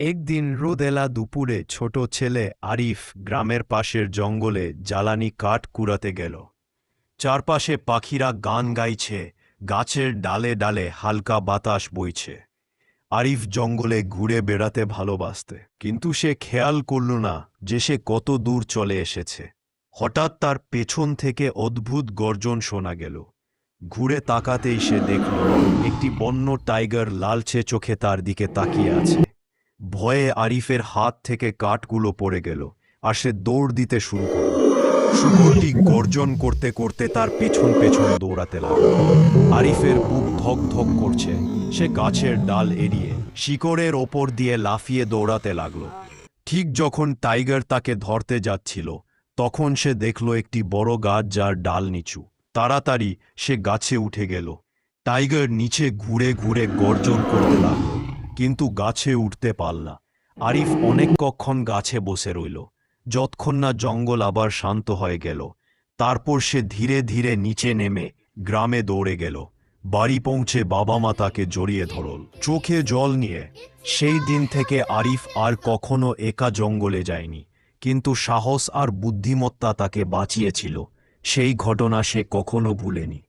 একদিন রোদেলা দুপুরে ছোট ছেলে আরিফ গ্রামের পাশের জঙ্গলে জ্বালানি কাঠ কুড়াতে গেল। চারপাশে পাখিরা গান গাইছে, গাছের ডালে ডালে হালকা বাতাস বইছে। আরিফ জঙ্গলে ঘুরে বেড়াতে ভালোবাসতে, কিন্তু সে খেয়াল করল না যে সে কত দূর চলে এসেছে। হঠাৎ তার পেছন থেকে অদ্ভুত গর্জন শোনা গেল। ঘুরে তাকাতেই সে দেখল, একটি বন্য টাইগার লালচে চোখে তার দিকে তাকিয়ে আছে। ভয়ে আরিফের হাত থেকে কাঠগুলো পড়ে গেল, আর সে দৌড় দিতে শুরু করল। শুকরটি গর্জন করতে করতে তার পেছন পেছন দৌড়াতে লাগল। আরিফের বুক ধক ধক করছে, সে গাছের ডাল এড়িয়ে শিকড়ের ওপর দিয়ে লাফিয়ে দৌড়াতে লাগল। ঠিক যখন টাইগার তাকে ধরতে যাচ্ছিল, তখন সে দেখল একটি বড় গাছ যার ডাল নিচু। তাড়াতাড়ি সে গাছে উঠে গেল। টাইগার নিচে ঘুরে ঘুরে গর্জন করতে লাগল। কিন্তু গাছে উঠতে পারল আরিফ অনেক কক্ষণ গাছে বসে রইল। যতক্ষণ না জঙ্গল আবার শান্ত হয়ে গেল, তারপর সে ধীরে ধীরে নিচে নেমে গ্রামে দৌড়ে গেল। বাড়ি পৌঁছে বাবা মা তাকে জড়িয়ে ধরল। চোখে জল নিয়ে। সেই দিন থেকে আরিফ আর কখনো একা জঙ্গলে যায়নি। কিন্তু সাহস আর বুদ্ধিমত্তা তাকে বাঁচিয়েছিল। সেই ঘটনা সে কখনো ভুলেনি।